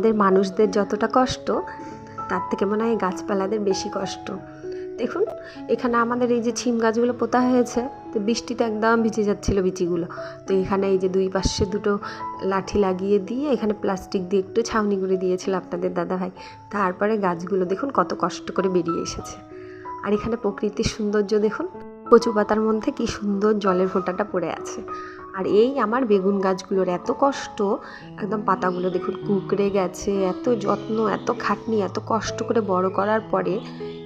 আমাদের মানুষদের যতটা কষ্ট, তার থেকে মনে হয় গাছপালাদের বেশি কষ্ট। দেখুন, এখানে আমাদের এই যে ছিম গাছগুলো পোতা হয়েছে, তো বৃষ্টিতে একদম ভিজে যাচ্ছিল বিচিগুলো। তো এখানে এই যে দুই পাশে দুটো লাঠি লাগিয়ে দিয়ে এখানে প্লাস্টিক দিয়ে একটু ছাউনি করে দিয়েছিল আপনাদের দাদা ভাই তারপরে গাছগুলো দেখুন কত কষ্ট করে বেরিয়ে এসেছে। আর এখানে প্রকৃতির সৌন্দর্য দেখুন কচু পাতার মধ্যে কি সুন্দর জলের ফোঁটাটা পড়ে আছে। আর এই আমার বেগুন গাছগুলোর এত কষ্ট, একদম পাতাগুলো দেখুন কুকড়ে গেছে, এত যত্ন, এত খাটনি, এত কষ্ট করে বড় করার পরে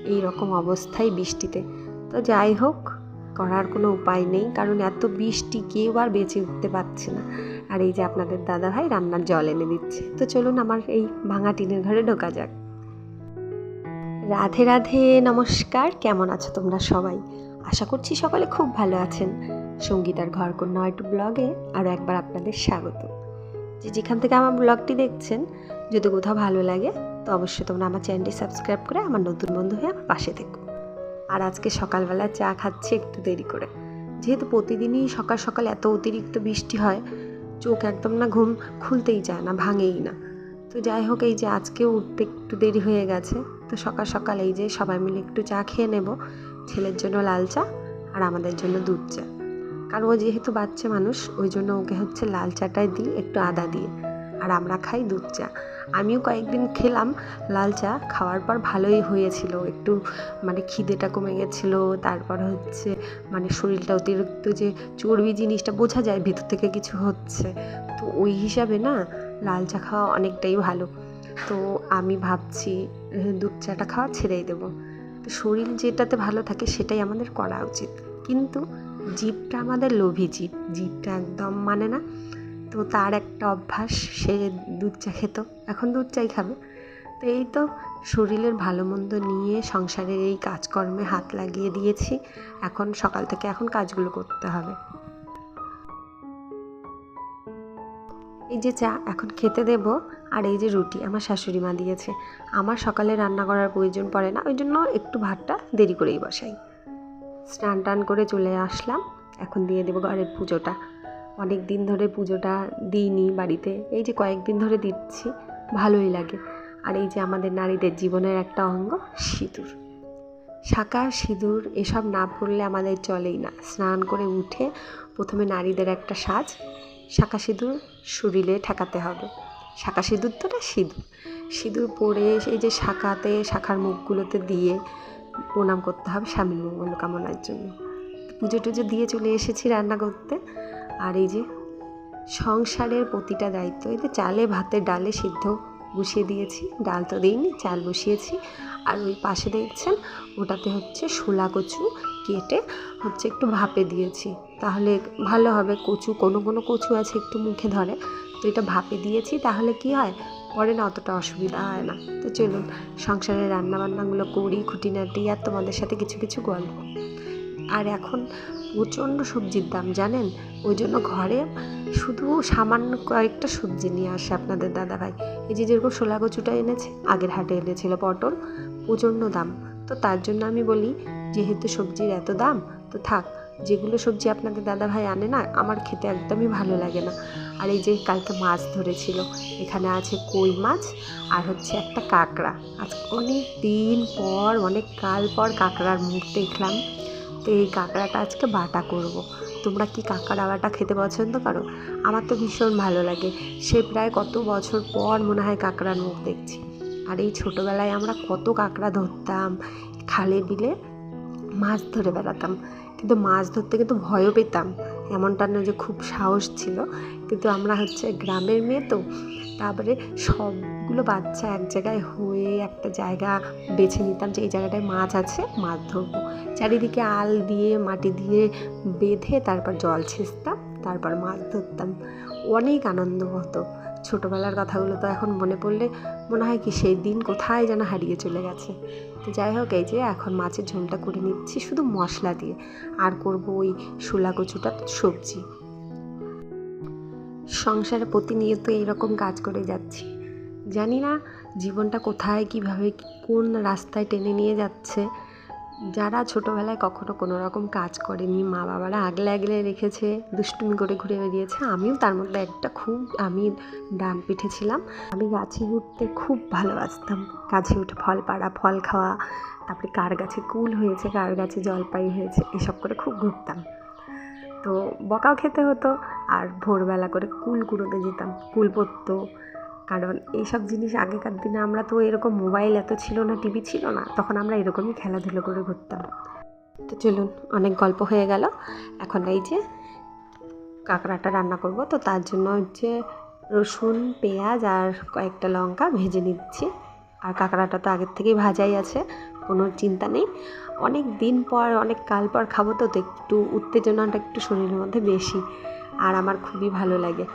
এই রকম অবস্থায় বৃষ্টিতে। তো যাই হোক, করার কোনো উপায় নেই, কারণ এত বৃষ্টি কেউ আর বেঁচে উঠতে পারছে না। আর এই যে আপনাদের দাদা ভাই রান্নার জল এনে দিচ্ছে। তো চলুন আমার এই ভাঙা টিনের ঘরে ঢোকা যাক। রাধে রাধে, নমস্কার, কেমন আছো তোমরা সবাই? আশা করছি সকলে খুব ভালো আছেন। সঙ্গীতার ঘর কন্যা একটু ব্লগে আরও একবার আপনাদের স্বাগত। যে যেখান থেকে আমার ব্লগটি দেখছেন, যদি কোথাও ভালো লাগে, তো অবশ্যই তোমরা আমার চ্যানেলটি সাবস্ক্রাইব করে আমার নতুন বন্ধু হয়ে আমার পাশে থেকো। আর আজকে সকালবেলা চা খাচ্ছি একটু দেরি করে। যেহেতু প্রতিদিনই সকাল সকাল এত অতিরিক্ত বৃষ্টি হয়, চোখ একদম না ঘুম খুলতেই চায় না, ভাঙেই না। তো যাই হোক, এই যে আজকেও উঠতে একটু দেরি হয়ে গেছে। তো সকাল সকাল এই যে সবাই মিলে একটু চা খেয়ে নেব, ছেলের জন্য লাল চা আর আমাদের জন্য দুধ চা। কারণ ও যেহেতু বাচ্চা মানুষ, ওই জন্য ওকে হচ্ছে লাল চাটাই দিই, একটু আদা দিয়ে। আর আমরা খাই দুধ চা। আমিও কয়েকদিন খেলাম লাল চা, খাওয়ার পর ভালোই হয়েছিল। একটু মানে খিদেটা কমে গেছিল, তারপর হচ্ছে মানে শরীরটা অতিরিক্ত যে চর্বি জিনিসটা বোঝা যায়, ভেতর থেকে কিছু হচ্ছে। তো ওই হিসাবে না, লাল চা খাওয়া অনেকটাই ভালো। তো আমি ভাবছি দুধ চাটা খাওয়া ছেড়েই দেবো। তো শরীর যেটাতে ভালো থাকে সেটাই আমাদের করা উচিত। কিন্তু জীবটা আমাদের লোভী জীব, জীবটা একদম মানে না, তো তার একটা অভ্যাস, সে দুধ চা খেত, এখন দুধ চাই খাবে। তো এই তো শরীরের ভালো মন্দ নিয়ে সংসারের এই কাজকর্মে হাত লাগিয়ে দিয়েছি, এখন সকাল থেকে এখন কাজগুলো করতে হবে। এই যে চা এখন খেতে দেব, আর এই যে রুটি আমার শাশুড়ি মা দিয়েছে। আমার সকালে রান্না করার প্রয়োজন পড়ে না, ওই জন্য একটু ভাতটা দেরি করেই বসাই। স্নান টান করে চলে আসলাম। এখন দিয়ে দেবো ঘরের পুজোটা। অনেক দিন ধরে পুজোটা দিইনি বাড়িতে। এই যে কয়েকদিন ধরে দিচ্ছি, ভালোই লাগে। আর এই যে আমাদের নারীদের জীবনের একটা অঙ্গ, সিঁদুর। শাঁকা সিঁদুর, এসব না পড়লে আমাদের চলেই না। স্নান করে উঠে প্রথমে নারীদের একটা সাজ। শাঁকা সিঁদুর শরীরে ঠেকাতে হবে। শাঁকা সিঁদুর তো না, সিঁদুর। সিঁদুর পরে এই যে শাখাতে, শাখার মুখগুলোতে দিয়ে প্রণাম করতে হবে স্বামীর মঙ্গল কামনার জন্য। পুজো টুজো দিয়ে চলে এসেছি রান্না করতে। আর এই যে সংসারের প্রতিটা দায়িত্ব, এই যে চালে, ভাতে, ডালে সিদ্ধ বসিয়ে দিয়েছি। ডাল তো দিইনি, চাল বসিয়েছি। আর ওই পাশে দেখছেন, ওটাতে হচ্ছে শোলা কচু কেটে হচ্ছে একটু ভাপে দিয়েছি। তাহলে ভালো হবে, কচু, কোনো কোনো কচু আছে একটু মুখে ধরে, তো এটা ভাপে দিয়েছি। তাহলে কি হয় পরে না অতটা অসুবিধা হয় না। তো চলুন, সংসারের রান্নাবান্নাগুলো করি, খুঁটিনাটি আর তোমাদের সাথে কিছু কিছু গল্প। আর এখন প্রচণ্ড সবজির দাম, জানেন? ওই জন্য ঘরে শুধু সামান্য কয়েকটা সবজি নিয়ে আসে আপনাদের দাদাভাই। এই যে যেরকম শোলা কচুটা এনেছে, আগের হাটে এনেছিল পটল, প্রচণ্ড দাম। তো তার জন্য আমি বলি, যেহেতু সবজির এত দাম, তো থাক যেগুলো সবজি আপনাদের দাদাভাই আনে না, আমার খেতে একদমই ভালো লাগে না। আর এই যে কালকে মাছ ধরেছিল, এখানে আছে কই মাছ আর হচ্ছে একটা কাঁকড়া। আজ অনেক দিন পর, অনেক কাল পর কাঁকড়ার মুখ দেখলাম। তো এই কাঁকড়াটা আজকে বাটা করব। তোমরা কি কাঁকড়া বাটা খেতে পছন্দ করো? আমার তো ভীষণ ভালো লাগে। সে প্রায় কত বছর পর মনে হয় কাঁকড়ার মুখ দেখছি। আর এই ছোটোবেলায় আমরা কত কাঁকড়া ধরতাম, খালে বিলে মাছ ধরে বেড়াতাম। কিন্তু মাছ ধরতে কিন্তু ভয়ও পেতাম। এমনটা না যে খুব সাহস ছিল। কিন্তু আমরা হচ্ছে গ্রামের মেয়ে তো, তারপরে সবগুলো বাচ্চা এক জায়গায় হয়ে একটা জায়গা বেছে নিতাম যে এই জায়গাটায় মাছ আছে, মাছ ধরবো। চারিদিকে আল দিয়ে, মাটি দিয়ে বেঁধে তারপর জল ছেঁচতাম, তারপর মাছ ধরতাম। অনেক আনন্দ হতো। ছোটোবেলার কথাগুলো তো এখন মনে পড়লে মনে হয় কি সেই দিন কোথায় যেন হারিয়ে চলে গেছে। তো যাই হোক, এই যে এখন মাছের ঝোলটা করে নিচ্ছি শুধু মশলা দিয়ে। আর করব ওই শোলা কচুটা সবজি। সংসারে প্রতিনিয়ত এইরকম কাজ করে যাচ্ছি। জানি না জীবনটা কোথায়, কীভাবে, কোন রাস্তায় টেনে নিয়ে যাচ্ছে। যারা ছোটোবেলায় কখনো কোনো রকম কাজ করেনি, মা বাবারা আগলে আগলে রেখেছে, দুষ্টুমি করে ঘুরে বেরিয়েছে আমিও তার মধ্যে একটা খুব, আমি ডান পিঠে ছিলাম। আমি গাছে উঠতে খুব ভালোবাসতাম। গাছে উঠে ফল পাড়া, ফল খাওয়া, তারপরে কার গাছে কুল হয়েছে, কার গাছে জলপাই হয়েছে, এসব করে খুব ঘুরতাম। তো বকাও খেতে হতো, আর ভোরবেলা করে কুল কুড়োতে যেতাম, কুল পড়তো কারণ এইসব জিনিস আগেকার দিনে আমরা তো এরকম মোবাইল এত ছিল না, টিভি ছিল না, তখন আমরা এরকমই খেলাধুলো করে ঘুরতাম। তো চলুন, অনেক গল্প হয়ে গেল। এখন এই যে কাঁকড়াটা রান্না করব, তো তার জন্য হচ্ছে রসুন, পেঁয়াজ আর কয়েকটা লঙ্কা ভেজে নিচ্ছি। আর কাঁকড়াটা তো আগের থেকেই ভাজাই আছে, কোনো চিন্তা নেই। অনেক দিন পর, অনেক কাল পর খাব তো তো একটু উত্তেজনাটা একটু শরীরের মধ্যে বেশি, আর আমার খুবই ভালো লাগে।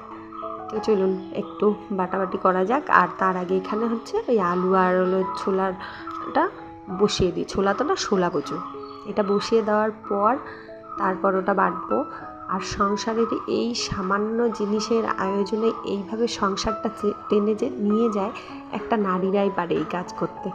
তো চলুন একটু বাটাবাটি করা যাক। আর তার আগে এখানে হচ্ছে ওই আলু আর হলো ছোলাটা বসিয়ে দিই। ছোলা তো না শোলা কচু। এটা বসিয়ে দেওয়ার পর তারপর ওটা বাটবো। আর সংসারের এই সামান্য জিনিসের আয়োজনে এইভাবে সংসারটা টেনে যে নিয়ে যায়, একটা নারীরাই পারে এই কাজ করতে।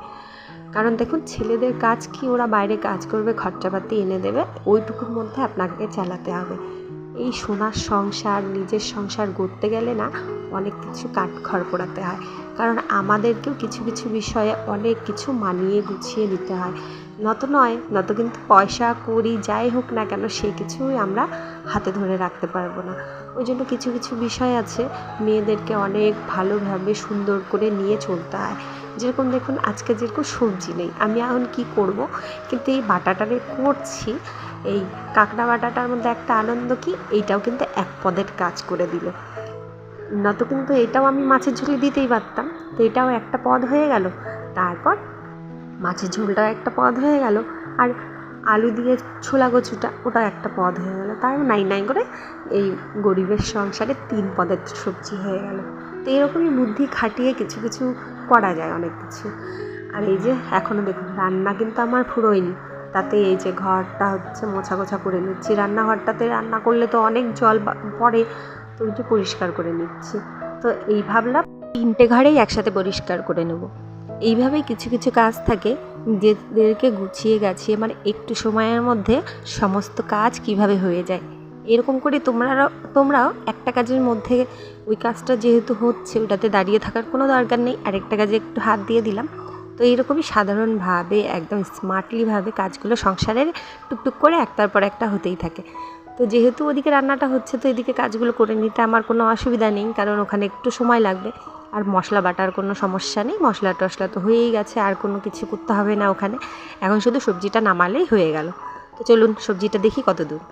কারণ দেখুন, ছেলেদের কাজ কি ওরা বাইরে কাজ করবে, খরচাপাতি এনে দেবে, ওইটুকুর মধ্যে আপনাকে চালাতে হবে। এই সোনার সংসার, নিজের সংসার গড়তে গেলে না অনেক কিছু কাঠখড় পোড়াতে হয়। কারণ আমাদেরকেও কিছু কিছু বিষয়ে অনেক কিছু মানিয়ে গুছিয়ে নিতে হয়। নত নয়, নত কিন্তু পয়সা করি যাই হোক না কেন সেই কিছুই আমরা হাতে ধরে রাখতে পারব না। ওই জন্য কিছু কিছু বিষয় আছে মেয়েদেরকে অনেক ভালোভাবে সুন্দর করে নিয়ে চলতে হয়। যেরকম দেখুন, আজকে যেরকম সবজি নেই, আমি এখন কি করব? কিন্তু এই বাটাটারে করছি এই কাঁকড়া বাটাটার মধ্যে একটা আনন্দ কি? এইটাও কিন্তু এক পদের কাজ করে দিল। না তো কিন্তু এটাও আমি মাছের ঝুলি দিতেই পারতাম। তো এটাও একটা পদ হয়ে গেল। তারপর মাছের ঝোলটাও একটা পদ হয়ে গেল। আর আলু দিয়ে ছোলা কচুটা ওটা একটা পদ হয়ে গেল। তার নাই নাই করে এই গরিবের সংসারে তিন পদের সবজি হয়ে গেল। তো এরকমই বুদ্ধি খাটিয়ে কিছু কিছু করা যায় অনেক কিছু। আর এই যে এখনও দেখুন, রান্না কিন্তু আমার ফুরোয়নি তাতে এই যে ঘরটা হচ্ছে মোছা গোছা করে নিচ্ছি। রান্নাঘরটাতে রান্না করলে তো অনেক জল পড়ে, তো ওইটা পরিষ্কার করে নিচ্ছি। তো এই ভাবলাম তিনটে ঘরেই একসাথে পরিষ্কার করে নেব। এইভাবেই কিছু কিছু কাজ থাকে। নিজেদেরকে গুছিয়ে গাছিয়ে মানে একটু সময়ের মধ্যে সমস্ত কাজ কীভাবে হয়ে যায়। এরকম করে তোমরাও তোমরাও একটা কাজের মধ্যে ওই কাজটা যেহেতু হচ্ছে, ওটাতে দাঁড়িয়ে থাকার কোনো দরকার নেই। আরেকটা কাজে একটু হাত দিয়ে দিলাম। তো এইরকমই সাধারণভাবে, একদম স্মার্টলিভাবে কাজগুলো সংসারের টুকটুক করে একটার পর একটা হতেই থাকে। তো যেহেতু ওদিকে রান্নাটা হচ্ছে, তো এদিকে কাজগুলো করে নিতে আমার কোনো অসুবিধা নেই, কারণ ওখানে একটু সময় লাগবে। আর মশলা বাটার কোনো সমস্যা নেই, মশলা টশলা তো হয়েই গেছে, আর কোনো কিছু করতে হবে না ওখানে। এখন শুধু সবজিটা নামালেই হয়ে গেল। তো চলুন সবজিটা দেখি কত দূর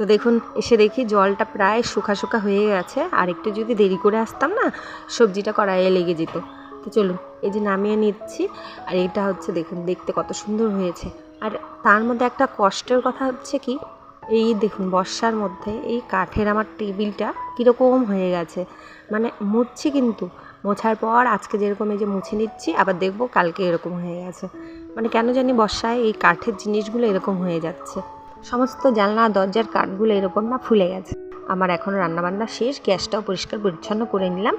তো দেখুন, এসে দেখি জলটা প্রায় শুকা শুকা হয়ে গেছে। আর একটু যদি দেরি করে আসতাম না, সবজিটা কড়াইয়ে লেগে যেত। তো চলুন, এই যে নামিয়ে নিচ্ছি। আর এটা হচ্ছে দেখুন, দেখতে কত সুন্দর হয়েছে। আর তার মধ্যে একটা কষ্টের কথা হচ্ছে কি, এই দেখুন বর্ষার মধ্যে এই কাঠের আমার টেবিলটা কীরকম হয়ে গেছে। মানে মুছছি কিন্তু। মোছার পর আজকে যেরকম এই যে মুছে নিচ্ছি, আবার দেখব কালকে এরকম হয়ে গেছে। মানে কেন জানি বর্ষায় এই কাঠের জিনিসগুলো এরকম হয়ে যাচ্ছে। সমস্ত জানলা, দরজার কাঠগুলো এরকম না ফুলে গেছে। আমার এখন রান্নাবান্না শেষ, গ্যাসটাও পরিষ্কার পরিচ্ছন্ন করে নিলাম।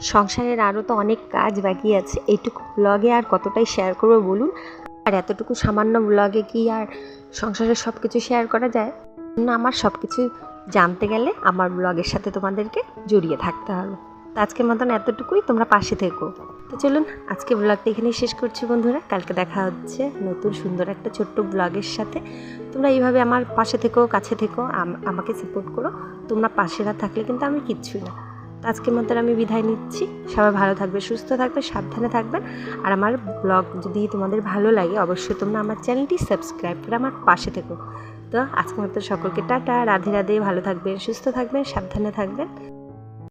সংসারের আরও তো অনেক কাজ বাকি আছে, এইটুকু ব্লগে আর কতটাই শেয়ার করব বলুন? আর এতটুকু সামান্য ব্লগে কি আর সংসারের সব কিছু শেয়ার করা যায়? না, আমার সব কিছু জানতে গেলে আমার ব্লগের সাথে তোমাদেরকে জড়িয়ে থাকতে হবে। আজকের মতন এতটুকুই, তোমরা পাশে থেকো। তো চলুন, আজকে ব্লগটা এখানেই শেষ করছি বন্ধুরা। কালকে দেখা হচ্ছে নতুন সুন্দর একটা ছোট্ট ব্লগের সাথে। তোমরা এইভাবে আমার পাশে থেকো, কাছে থেকো, আম- আমাকে সাপোর্ট করো। তোমরা পাশে না থাকলে কিন্তু আমি কিচ্ছুই না। তো আজকের মতন আমি বিদায় নিচ্ছি। সবাই ভালো থাকবে, সুস্থ থাকবে, সাবধানে থাকবেন। আর আমার ব্লগ যদি তোমাদের ভালো লাগে, অবশ্যই তোমরা আমার চ্যানেলটি সাবস্ক্রাইব করে আমার পাশে থেকো। তো আজকের মতো সকলকে টাটা, রাধে রাধে, ভালো থাকবেন, সুস্থ থাকবেন, সাবধানে থাকবেন।